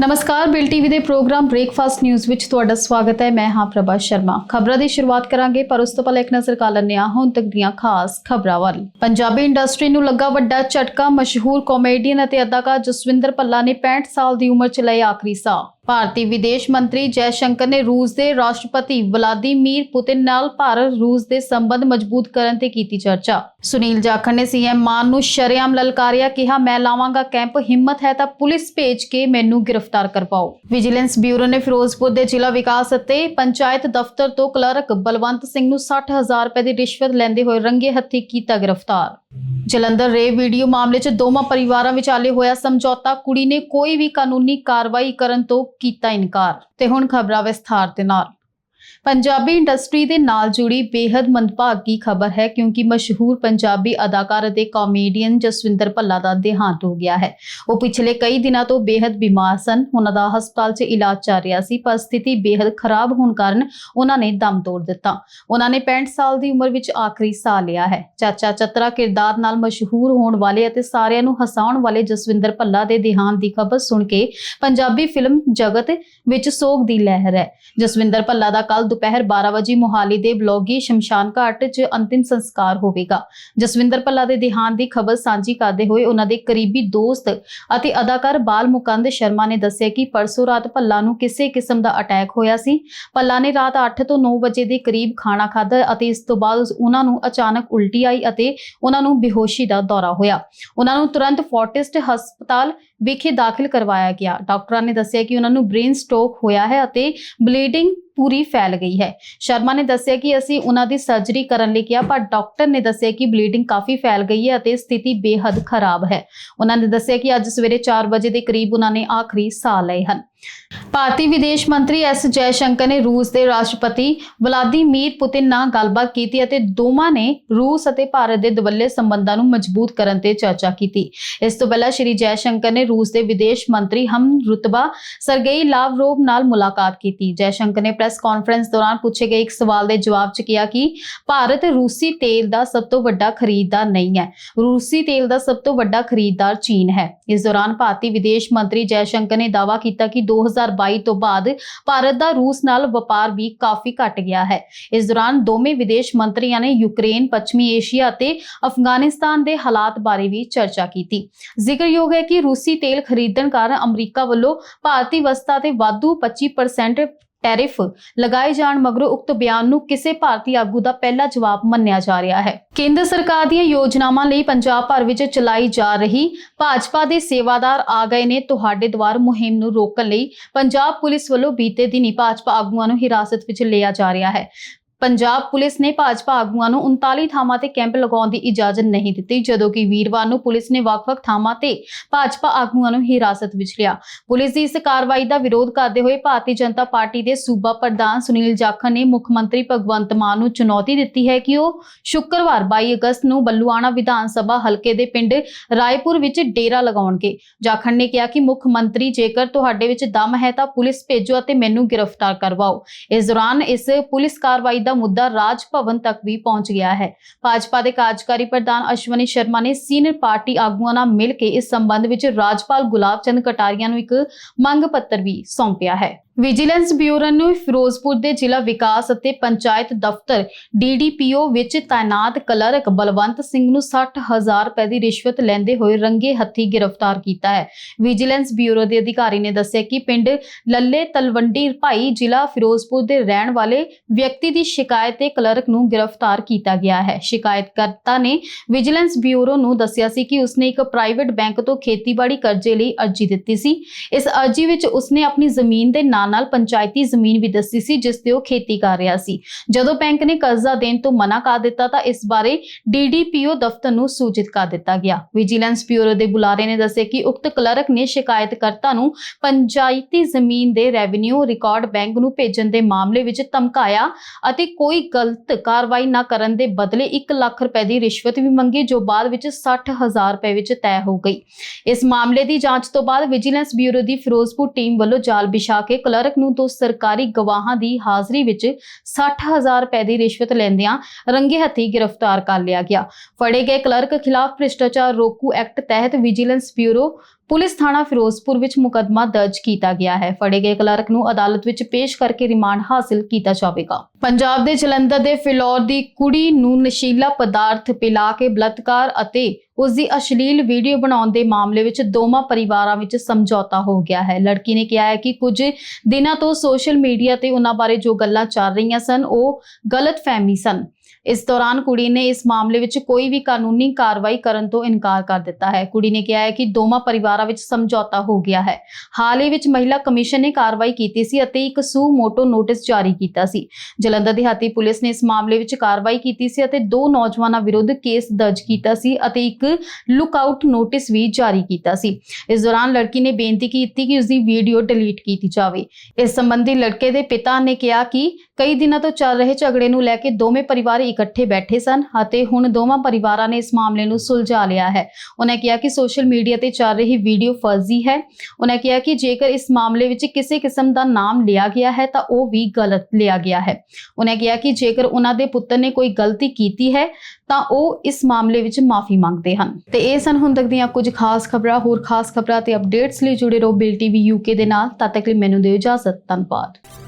ਨਮਸਕਾਰ, bill TV ਦੇ programme breakfast news ਵਿੱਚ ਤੁਹਾਡਾ ਸਵਾਗਤ ਹੈ। ਮੈਂ ਹਾਂ ਪ੍ਰਭਾ ਸ਼ਰਮਾ। ਖਬਰਾਂ ਦੀ ਸ਼ੁਰੂਆਤ ਕਰਾਂਗੇ, ਪਰ ਉਸ ਤੋਂ ਪਹਿਲਾਂ ਇੱਕ ਨਜ਼ਰ ਕਰ ਲੈਂਦੇ ਹਾਂ ਹੁਣ ਤੱਕ ਦੀਆਂ ਖਾਸ ਖਬਰਾਂ ਵੱਲ। ਪੰਜਾਬੀ ਇੰਡਸਟਰੀ ਨੂੰ ਲੱਗਾ ਵੱਡਾ ਝਟਕਾ, ਮਸ਼ਹੂਰ ਕਾਮੇਡੀਅਨ ਅਤੇ ਅਦਾਕਾਰ ਜਸਵਿੰਦਰ ਭੱਲਾ ਨੇ 65 ਸਾਲ ਦੀ ਉਮਰ 'ਚ ਲਏ ਆਖਰੀ ਸਾਹ। ਭਾਰਤੀ ਵਿਦੇਸ਼ ਮੰਤਰੀ ਜੈ ਸ਼ੰਕਰ ਨੇ ਰੂਸ ਦੇ ਰਾਸ਼ਟਰਪਤੀ ਵਲਾਦੀਮੀਰ ਪੁਤਿਨ ਨਾਲ ਭਾਰਤ ਰੂਸ ਦੇ ਸੰਬੰਧ ਮਜ਼ਬੂਤ ਕਰਨ ਤੇ ਕੀਤੀ ਚਰਚਾ। ਸੁਨੀਲ ਜਾਖੜ ਨੇ ਸੀਐਮ ਮਾਨ ਨੂੰ ਸ਼ਰੇਆਮ ਲਲਕਾਰਿਆ ਕਿਹਾ, ਮੈਂ ਲਾਵਾਂਗਾ ਕੈਂਪ, ਹਿੰਮਤ ਹੈ ਤਾਂ ਪੁਲਿਸ ਭੇਜ ਕੇ ਮੈਨੂੰ ਗ੍ਰਿਫਤਾਰ ਕਰਵਾਓ। ਵਿਜੀਲੈਂਸ ਬਿਊਰੋ ਨੇ ਫਿਰੋਜ਼ਪੁਰ ਦੇ ਜ਼ਿਲ੍ਹਾ ਵਿਕਾਸ ਅਤੇ ਪੰਚਾਇਤ ਦਫ਼ਤਰ ਤੋਂ ਕਲਰਕ ਬਲਵੰਤ ਸਿੰਘ ਨੂੰ 60000 ਰੁਪਏ ਦੀ ਰਿਸ਼ਵਤ ਲੈਂਦੇ ਹੋਏ ਰੰਗੇ ਹੱਥੀ ਕੀਤਾ ਗ੍ਰਿਫਤਾਰ। ਜਲੰਧਰ ਰੇ ਵੀਡੀਓ ਮਾਮਲੇ 'ਚ ਦੋਵਾਂ ਪਰਿਵਾਰਾਂ ਵਿਚਾਲੇ ਹੋਇਆ ਸਮਝੌਤਾ, ਕੁੜੀ ਨੇ ਕੋਈ ਵੀ ਕਾਨੂੰਨੀ ਕਾਰਵਾਈ ਕਰਨ ਤੋਂ ਕੀਤਾ ਇਨਕਾਰ। ਤੇ ਹੁਣ ਖਬਰਾਂ ਵਿਸਥਾਰ ਦੇ ਨਾਲ। ਪੰਜਾਬੀ ਇੰਡਸਟਰੀ ਦੇ ਨਾਲ ਜੁੜੀ ਬੇहद ਮੰਦਭਾਗੀ ਖਬਰ ਹੈ, ਕਿਉਂਕਿ ਮਸ਼ਹੂਰ ਪੰਜਾਬੀ ਅਦਾਕਾਰ ਅਤੇ ਕਾਮੇਡੀਅਨ ਜਸਵਿੰਦਰ ਭੱਲਾ ਦਾ ਦੇਹਾਂਤ ਹੋ ਗਿਆ ਹੈ। ਉਹ ਪਿਛਲੇ ਕਈ ਦਿਨਾਂ ਤੋਂ ਬੇहद ਬਿਮਾਰ ਸਨ। ਉਹਨਾਂ ਦਾ ਹਸਪਤਾਲ 'ਚ ਇਲਾਜ ਚੱਲ ਰਿਹਾ ਸੀ, ਪਰ ਸਥਿਤੀ ਬੇहद ਖਰਾਬ ਹੋਣ ਕਾਰਨ ਉਹਨਾਂ ਨੇ ਦਮ ਤੋੜ ਦਿੱਤਾ। ਉਹਨਾਂ ਨੇ 65 ਸਾਲ ਦੀ ਉਮਰ ਵਿੱਚ ਆਖਰੀ ਸਾਹ ਲਿਆ ਹੈ। ਚਾਚਾ ਚਤਰਾ ਕਿਰਦਾਰ ਨਾਲ ਮਸ਼ਹੂਰ ਹੋਣ ਵਾਲੇ ਅਤੇ ਸਾਰਿਆਂ ਨੂੰ ਹਸਾਉਣ ਵਾਲੇ ਜਸਵਿੰਦਰ ਭੱਲਾ ਦੇ ਦੇਹਾਂਤ ਦੀ ਖਬਰ ਸੁਣ ਕੇ ਪੰਜਾਬੀ ਫਿਲਮ ਜਗਤ ਵਿੱਚ ਸੋਗ ਦੀ ਲਹਿਰ ਹੈ। ਜਸਵਿੰਦਰ ਭੱਲਾ ਦਾ ਕੱਲ ਦੁਪਹਿਰ 12 ਵਜੇ ਮੁਹਾਲੀ ਦੇ ਬਲੌਗੀ ਸ਼ਮਸ਼ਾਨ ਘਾਟ 'ਚ ਅੰਤਿਮ ਸੰਸਕਾਰ ਹੋਵੇਗਾ। ਜਸਵਿੰਦਰ ਭੱਲਾ ਦੇ ਦੇਹਾਂਤ ਦੀ ਖਬਰ ਸਾਂਝੀ ਕਰਦੇ ਹੋਏ ਉਹਨਾਂ ਦੇ ਕਰੀਬੀ ਦੋਸਤ ਅਤੇ ਅਦਾਕਾਰ ਬਾਲ ਮੁਕੰਦ ਸ਼ਰਮਾ ਨੇ ਦੱਸਿਆ ਕਿ ਪਰਸੋਂ ਰਾਤ ਭੱਲਾ ਨੂੰ ਕਿਸੇ ਕਿਸਮ ਦਾ ਅਟੈਕ ਹੋਇਆ ਸੀ। ਭੱਲਾ ਨੇ ਰਾਤ 8 ਤੋਂ 9 ਵਜੇ ਦੇ ਕਰੀਬ ਖਾਣਾ ਖਾਧਾ ਅਤੇ ਇਸ ਤੋਂ ਬਾਅਦ ਉਹਨਾਂ ਨੂੰ ਅਚਾਨਕ ਉਲਟੀ ਆਈ ਅਤੇ ਉਹਨਾਂ ਨੂੰ ਬੇਹੋਸ਼ੀ ਦਾ ਦੌਰਾ ਹੋਇਆ। ਉਹਨਾਂ ਨੂੰ ਤੁਰੰਤ ਫੋਰਟਿਸਟ ਹਸਪਤਾਲ ਵਿਖੇ ਦਾਖਲ ਕਰਵਾਇਆ ਗਿਆ। ਡਾਕਟਰਾਂ ਨੇ ਦੱਸਿਆ ਕਿ ਉਹਨਾਂ ਨੂੰ ਬ੍ਰੇਨ ਸਟ੍ਰੋਕ ਹੋਇਆ ਹੈ ਅਤੇ ਬਲੀਡਿੰਗ ਪੂਰੀ ਫੈਲ ਗਈ ਹੈ। ਸ਼ਰਮਾ ਨੇ ਦੱਸਿਆ ਕਿ ਅਸੀਂ ਉਹਨਾਂ ਦੀ ਸਰਜਰੀ ਕਰਨ ਲਈ ਕਿਹਾ, ਪਰ ਡਾਕਟਰ ਨੇ ਦੱਸਿਆ ਕਿ ਬਲੀਡਿੰਗ ਕਾਫੀ ਫੈਲ ਗਈ ਹੈ ਅਤੇ ਸਥਿਤੀ ਬੇहद ਖਰਾਬ ਹੈ। ਉਹਨਾਂ ਨੇ ਦੱਸਿਆ ਕਿ ਅੱਜ ਸਵੇਰੇ 4 ਵਜੇ ਦੇ ਕਰੀਬ ਉਹਨਾਂ ਨੇ ਆਖਰੀ ਸਾਹ ਲਏ ਹਨ। ਭਾਰਤੀ ਵਿਦੇਸ਼ ਮੰਤਰੀ ਐਸ ਜੈ ਸ਼ੰਕਰ ਨੇ ਰੂਸ ਦੇ ਰਾਸ਼ਟਰਪਤੀ ਵਲਾਦੀਮੀਰ ਪੁਤਿਨ ਨਾਲ ਗੱਲਬਾਤ ਕੀਤੀ ਅਤੇ ਦੋਵਾਂ ਨੇ ਰੂਸ ਅਤੇ ਭਾਰਤ ਦੇ ਦਵੱਲੇ ਸੰਬੰਧਾਂ ਨੂੰ ਮਜ਼ਬੂਤ ਕਰਨ ਤੇ ਚਰਚਾ ਕੀਤੀ। ਇਸ ਤੋਂ ਪਹਿਲਾਂ ਸ਼੍ਰੀ ਜੈ ਸ਼ੰਕਰ ਨੇ ਰੂਸ ਦੇ ਵਿਦੇਸ਼ ਮੰਤਰੀ ਹਮ ਰੁਤਬਾ ਸਰਗੇਈ ਲਾਵਰੋਵ ਨਾਲ ਮੁਲਾਕਾਤ ਕੀਤੀ। ਜੈ ਸ਼ੰਕਰ ਨੇ ਪ੍ਰੈਸ ਕਾਨਫਰੰਸ ਦੌਰਾਨ ਪੁੱਛੇ ਗਏ ਇੱਕ ਸਵਾਲ ਦੇ ਜਵਾਬ 'ਚ ਕਿਹਾ ਕਿ ਭਾਰਤ ਰੂਸੀ ਤੇਲ ਦਾ ਸਭ ਤੋਂ ਵੱਡਾ ਖਰੀਦਦਾਰ ਨਹੀਂ ਹੈ। ਰੂਸੀ ਤੇਲ ਦਾ ਸਭ ਤੋਂ ਵੱਡਾ ਖਰੀਦਦਾਰ ਚੀਨ ਹੈ। ਇਸ ਦੌਰਾਨ ਭਾਰਤੀ ਵਿਦੇਸ਼ ਮੰਤਰੀ ਜੈ ਸ਼ੰਕਰ ਨੇ ਦਾਅਵਾ ਕੀਤਾ ਕਿ 2022 ਤੋਂ ਬਾਅਦ ਭਾਰਤ ਦਾ ਰੂਸ ਨਾਲ ਵਪਾਰ ਵੀ ਕਾਫੀ ਘਟ ਗਿਆ ਹੈ। ਇਸ ਦੌਰਾਨ ਦੋਵੇਂ ਵਿਦੇਸ਼ ਮੰਤਰੀਆਂ ਨੇ ਯੂਕਰੇਨ, ਪੱਛਮੀ ਏਸ਼ੀਆ ਅਤੇ ਅਫਗਾਨਿਸਤਾਨ ਦੇ ਹਾਲਾਤ ਬਾਰੇ ਵੀ ਚਰਚਾ ਕੀਤੀ। ਜ਼ਿਕਰਯੋਗ ਹੈ ਕਿ ਰੂਸੀ ਤੇਲ ਖਰੀਦਣ ਕਾਰਨ ਅਮਰੀਕਾ ਵੱਲੋਂ ਭਾਰਤੀ ਵਸਤਾਂ ਤੇ ਵਾਧੂ 25% ਟੈਰਿਫ ਲਗਾਏ ਜਾਣ ਮਗਰੋਂ ਉਕਤ ਬਿਆਨ ਨੂੰ ਕਿਸੇ ਭਾਰਤੀ ਆਗੂ ਦਾ ਪਹਿਲਾ ਜਵਾਬ ਮੰਨਿਆ ਜਾ ਰਿਹਾ ਹੈ। ਕੇਂਦਰ ਸਰਕਾਰ ਦੀਆਂ ਯੋਜਨਾਵਾਂ ਲਈ ਪੰਜਾਬ ਭਰ ਵਿੱਚ ਚਲਾਈ ਜਾ ਰਹੀ ਭਾਜਪਾ ਦੇ ਸੇਵਾਦਾਰ ਆ ਗਏ ਨੇ। ਤੁਹਾਡੇ ਦੁਆਰ ਮੁਹਿੰਮ ਨੂੰ ਰੋਕਣ ਲਈ ਪੰਜਾਬ ਪੁਲਿਸ ਵੱਲੋਂ ਬੀਤੇ ਦਿਨੀ ਭਾਜਪਾ ਆਗੂਆਂ ਨੂੰ ਹਿਰਾਸਤ ਵਿੱਚ ਲਿਆ ਜਾ ਰਿਹਾ ਹੈ। ਪੰਜਾਬ ਪੁਲਿਸ ਨੇ ਭਾਜਪਾ ਆਗੂਆਂ ਨੂੰ 39 ਥਾਵਾਂ ਤੇ ਕੈਂਪ ਲਗਾਉਣ ਦੀ ਇਜਾਜ਼ਤ ਨਹੀਂ ਦਿੱਤੀ, ਜਦੋਂ ਕਿ ਵੀਰਵਾਰ ਨੂੰ ਪੁਲਿਸ ਨੇ ਵੱਖ-ਵੱਖ ਥਾਵਾਂ ਤੇ ਭਾਜਪਾ ਆਗੂਆਂ ਨੂੰ ਹਿਰਾਸਤ ਵਿੱਚ ਲਿਆ। ਪੁਲਿਸ ਦੀ ਇਸ ਕਾਰਵਾਈ ਦਾ ਵਿਰੋਧ ਕਰਦੇ ਹੋਏ ਭਾਰਤੀ ਜਨਤਾ ਪਾਰਟੀ ਦੇ ਸੂਬਾ ਪ੍ਰਧਾਨ ਸੁਨੀਲ ਜਾਖੜ ਨੇ ਮੁੱਖ ਮੰਤਰੀ ਭਗਵੰਤ ਮਾਨ ਨੂੰ ਚੁਣੌਤੀ ਦਿੱਤੀ ਹੈ ਕਿ ਉਹ ਸ਼ੁੱਕਰਵਾਰ 22 ਅਗਸਤ ਨੂੰ ਬੱਲੂਆਣਾ ਵਿਧਾਨ ਸਭਾ ਹਲਕੇ ਦੇ ਪਿੰਡ ਰਾਏਪੁਰ ਵਿੱਚ ਡੇਰਾ ਲਗਾਉਣਗੇ। ਜਾਖੜ ਨੇ ਕਿਹਾ ਕਿ ਮੁੱਖ ਮੰਤਰੀ, ਜੇਕਰ ਤੁਹਾਡੇ ਵਿੱਚ ਦਮ ਹੈ ਤਾਂ ਪੁਲਿਸ ਭੇਜੋ ਅਤੇ ਮੈਨੂੰ ਗ੍ਰਿਫਤਾਰ ਕਰਵਾਓ। ਇਸ ਦੌਰਾਨ ਇਸ ਪੁਲਿਸ ਕਾਰਵਾਈ ਦਾ ਮੁੱਦਾ ਰਾਜ ਭਵਨ ਤੱਕ ਵੀ ਪਹੁੰਚ ਗਿਆ ਹੈ। ਭਾਜਪਾ ਦੇ ਕਾਰਜਕਾਰੀ ਪ੍ਰਧਾਨ ਅਸ਼ਵਨੀ ਸ਼ਰਮਾ ਨੇ ਸੀਨੀਅਰ ਪਾਰਟੀ ਆਗੂਆਂ ਨਾਲ ਮਿਲ ਕੇ ਇਸ ਸੰਬੰਧ ਵਿੱਚ ਰਾਜਪਾਲ ਗੁਲਾਬ ਚੰਦ ਕਟਾਰੀਆ ਨੂੰ ਇੱਕ ਮੰਗ ਪੱਤਰ ਵੀ ਸੌਂਪਿਆ ਹੈ। ਵਿਜੀਲੈਂਸ ਬਿਊਰੋ ਨੇ ਫਿਰੋਜ਼ਪੁਰ ਦੇ ਜ਼ਿਲ੍ਹਾ ਵਿਕਾਸ ਅਤੇ ਪੰਚਾਇਤ ਦਫ਼ਤਰ ਡੀਡੀਪੀਓ ਵਿੱਚ ਤਾਇਨਾਤ ਕਲਰਕ ਬਲਵੰਤ ਸਿੰਘ ਨੂੰ 60000 ਰੁਪਏ ਦੀ ਰਿਸ਼ਵਤ ਲੈਂਦੇ ਹੋਏ ਰੰਗੇ ਹੱਥੀ ਗ੍ਰਿਫਤਾਰ ਕੀਤਾ ਹੈ। ਵਿਜੀਲੈਂਸ ਬਿਊਰੋ ਦੇ ਅਧਿਕਾਰੀ ਨੇ ਦੱਸਿਆ ਕਿ ਪਿੰਡ ਲੱਲੇ ਤਲਵੰਡੀ ਭਾਈ ਜ਼ਿਲ੍ਹਾ ਫਿਰੋਜ਼ਪੁਰ ਦੇ ਰਹਿਣ ਵਾਲੇ ਵਿਅਕਤੀ ਦੀ ਸ਼ਿਕਾਇਤ ਤੇ ਕਲਰਕ ਨੂੰ ਗ੍ਰਿਫਤਾਰ ਕੀਤਾ ਗਿਆ ਹੈ। ਸ਼ਿਕਾਇਤਕਰਤਾ ਨੇ ਵਿਜੀਲੈਂਸ ਬਿਊਰੋ ਨੂੰ ਦੱਸਿਆ ਸੀ ਕਿ ਉਸਨੇ ਇੱਕ ਪ੍ਰਾਈਵੇਟ ਬੈਂਕ ਤੋਂ ਖੇਤੀਬਾੜੀ ਕਰਜ਼ੇ ਲਈ ਅਰਜ਼ੀ ਦਿੱਤੀ ਸੀ। ਇਸ ਅਰਜ਼ੀ ਵਿੱਚ ਉਸਨੇ ਆਪਣੀ ਜ਼ਮੀਨ ਦੇ ਨਾਲ ਨਾਲ ਪੰਚਾਇਤੀ ਜ਼ਮੀਨ ਵੀ ਦੱਸੀ ਸੀ, ਜਿਸ ਤੇ ਉਹ ਖੇਤੀ ਕਰ ਰਿਹਾ ਸੀ। ਜਦੋਂ ਬੈਂਕ ਨੇ ਕਰਜ਼ਾ ਦੇਣ ਤੋਂ ਮਨਾ ਕਰ ਦਿੱਤਾ, ਤਾਂ ਇਸ ਬਾਰੇ ਡੀਡੀਪੀਓ ਦਫ਼ਤਰ ਨੂੰ ਸੂਚਿਤ ਕਰ ਦਿੱਤਾ ਗਿਆ। ਵਿਜੀਲੈਂਸ ਬਿਊਰੋ ਦੇ ਬੁਲਾਰੇ ਨੇ ਦੱਸਿਆ ਕਿ ਉਕਤ ਕਲਰਕ ਨੇ ਸ਼ਿਕਾਇਤਕਰਤਾ ਨੂੰ ਪੰਚਾਇਤੀ ਜ਼ਮੀਨ ਦੇ ਰੈਵਨਿਊ ਰਿਕਾਰਡ ਬੈਂਕ ਨੂੰ ਭੇਜਣ ਦੇ ਮਾਮਲੇ ਵਿੱਚ ਧਮਕਾਇਆ ਅਤੇ ਕੋਈ ਗਲਤ ਕਾਰਵਾਈ ਨਾ ਕਰਨ ਦੇ ਬਦਲੇ 1 ਲੱਖ ਰੁਪਏ ਦੀ ਰਿਸ਼ਵਤ ਵੀ ਮੰਗੀ, ਜੋ ਬਾਅਦ ਵਿੱਚ 60000 ਰੁਪਏ ਵਿੱਚ ਤੈਅ ਹੋ ਗਈ। ਇਸ ਮਾਮਲੇ ਦੀ ਜਾਂਚ ਤੋਂ ਬਾਅਦ ਵਿਜੀਲੈਂਸ ਬਿਊਰੋ ਦੀ ਫਿਰੋਜ਼ਪੁਰ ਟੀਮ ਵੱਲੋਂ ਜਾਲ ਵਿਛਾ ਕੇ ਕਲਰਕ ਨੂੰ ਦੋ ਸਰਕਾਰੀ ਗਵਾਹਾਂ ਦੀ ਹਾਜ਼ਰੀ ਵਿੱਚ 60000 ਰੁਪਏ ਦੀ ਰਿਸ਼ਵਤ ਲੈਂਦਿਆਂ ਰੰਗੇ ਹੱਥੀ ਗ੍ਰਿਫਤਾਰ ਕਰ ਲਿਆ ਗਿਆ। ਫੜੇ ਗਏ ਕਲਰਕ ਖਿਲਾਫ ਭ੍ਰਿਸ਼ਟਾਚਾਰ ਰੋਕੂ ਐਕਟ ਤਹਿਤ ਵਿਜੀਲੈਂਸ ਬਿਊਰੋ ਪੁਲਿਸ ਥਾਣਾ ਫਿਰੋਜ਼ਪੁਰ ਵਿੱਚ ਮੁਕੱਦਮਾ ਦਰਜ ਕੀਤਾ ਗਿਆ ਹੈ। ਫੜੇ ਗਏ ਕਲਰਕ ਨੂੰ ਅਦਾਲਤ ਵਿੱਚ ਪੇਸ਼ ਕਰਕੇ ਰਿਮਾਂਡ ਹਾਸਲ ਕੀਤਾ ਜਾਵੇਗਾ। ਪੰਜਾਬ ਦੇ ਜਲੰਧਰ ਦੇ ਫਿਲੌਰ ਦੀ ਕੁੜੀ ਨੂੰ ਨਸ਼ੀਲਾ ਪਦਾਰਥ ਪਿਲਾ ਕੇ ਬਲਾਤਕਾਰ ਅਤੇ ਉਸ ਦੀ ਅਸ਼ਲੀਲ ਵੀਡੀਓ ਬਣਾਉਣ ਦੇ ਮਾਮਲੇ ਵਿੱਚ ਦੋਵਾਂ ਪਰਿਵਾਰਾਂ ਵਿੱਚ ਸਮਝੌਤਾ ਹੋ ਗਿਆ ਹੈ। ਲੜਕੀ ਨੇ ਕਿਹਾ ਹੈ ਕਿ ਕੁਝ ਦਿਨਾਂ ਤੋਂ ਸੋਸ਼ਲ ਮੀਡੀਆ ਤੇ ਉਹਨਾਂ ਬਾਰੇ ਜੋ ਗੱਲਾਂ ਚੱਲ ਰਹੀਆਂ ਸਨ, ਉਹ ਗਲਤ ਫਹਿਮੀ ਸਨ। ਇਸ ਦੌਰਾਨ ਕੁੜੀ ਨੇ ਇਸ ਮਾਮਲੇ ਵਿੱਚ ਕੋਈ ਵੀ ਕਾਨੂੰਨੀ ਕਾਰਵਾਈ ਕਰਨ ਤੋਂ ਇਨਕਾਰ ਕਰ ਦਿੱਤਾ ਹੈ। ਕੁੜੀ ਨੇ ਕਿਹਾ ਹੈ ਕਿ ਦੋਵਾਂ ਪਰਿਵਾਰਾਂ ਵਿੱਚ ਸਮਝੌਤਾ ਹੋ ਗਿਆ ਹੈ। ਹਾਲ ਹੀ ਵਿੱਚ ਮਹਿਲਾ ਕਮਿਸ਼ਨ ਨੇ ਕਾਰਵਾਈ ਕੀਤੀ ਸੀ ਅਤੇ ਇੱਕ ਸੂ ਮੋਟੋ ਨੋਟਿਸ ਜਾਰੀ ਕੀਤਾ ਸੀ। ਜਲੰਧਰ ਦਿਹਾਤੀ ਪੁਲਿਸ ਨੇ ਇਸ ਮਾਮਲੇ ਵਿੱਚ ਕਾਰਵਾਈ ਕੀਤੀ ਸੀ ਅਤੇ ਦੋ ਨੌਜਵਾਨਾਂ ਵਿਰੁੱਧ ਕੇਸ ਦਰਜ ਕੀਤਾ ਸੀ ਅਤੇ ਇੱਕ ਲੁੱਕਆਊਟ ਨੋਟਿਸ ਵੀ ਜਾਰੀ ਕੀਤਾ ਸੀ। ਇਸ ਦੌਰਾਨ ਲੜਕੀ ਨੇ ਬੇਨਤੀ ਕੀਤੀ ਕਿ ਉਸ ਦੀ ਵੀਡੀਓ ਡਿਲੀਟ ਕੀਤੀ ਜਾਵੇ। ਇਸ ਸੰਬੰਧੀ ਲੜਕੇ ਦੇ ਪਿਤਾ ਨੇ ਕਿਹਾ ਕਿ ਕਈ ਦਿਨਾਂ ਤੋਂ ਚੱਲ ਰਹੇ ਝਗੜੇ ਨੂੰ ਲੈ ਕੇ ਦੋਵੇਂ ਪਰਿਵਾਰ ਇਕੱਠੇ ਬੈਠੇ ਸਨ ਅਤੇ ਹੁਣ ਦੋਵਾਂ ਪਰਿਵਾਰਾਂ ਨੇ ਇਸ ਮਾਮਲੇ ਨੂੰ ਸੁਲਝਾ ਲਿਆ ਹੈ। ਉਹਨਾਂ ਕਿਹਾ ਕਿ ਸੋਸ਼ਲ ਮੀਡੀਆ ਤੇ ਚੱਲ ਰਹੀ ਵੀਡੀਓ ਫਰਜ਼ੀ ਹੈ। ਉਹਨਾਂ ਕਿਹਾ ਕਿ ਜੇਕਰ ਇਸ ਮਾਮਲੇ ਵਿੱਚ ਕਿਸੇ ਕਿਸਮ ਦਾ ਨਾਮ ਲਿਆ ਗਿਆ ਹੈ ਤਾਂ ਉਹ ਵੀ ਗਲਤ ਲਿਆ ਗਿਆ ਹੈ। ਉਹਨਾਂ ਕਿਹਾ ਕਿ ਜੇਕਰ ਉਹਨਾਂ ਦੇ ਪੁੱਤਰ ਨੇ ਕੋਈ ਗਲਤੀ ਕੀਤੀ ਹੈ ਤਾਂ ਉਹ ਇਸ ਮਾਮਲੇ ਵਿੱਚ ਮਾਫੀ ਮੰਗਦੇ ਹਨ। ਤੇ ਇਹ ਸਨ ਹੁਣ ਤੱਕ ਦੀਆਂ ਕੁਝ ਖਾਸ ਖਬਰਾਂ। ਹੋਰ ਖਾਸ ਖਬਰਾਂ ਤੇ ਅਪਡੇਟਸ ਲਈ ਜੁੜੇ ਰਹੋ ਬਿਲ ਟੀਵੀ ਯੂਕੇ ਦੇ ਨਾਲ। ਤਦ ਤੱਕ ਲਈ ਮੈਨੂੰ ਦਿਓ ਇਜਾਜ਼ਤ। ਧੰਨਵਾਦ।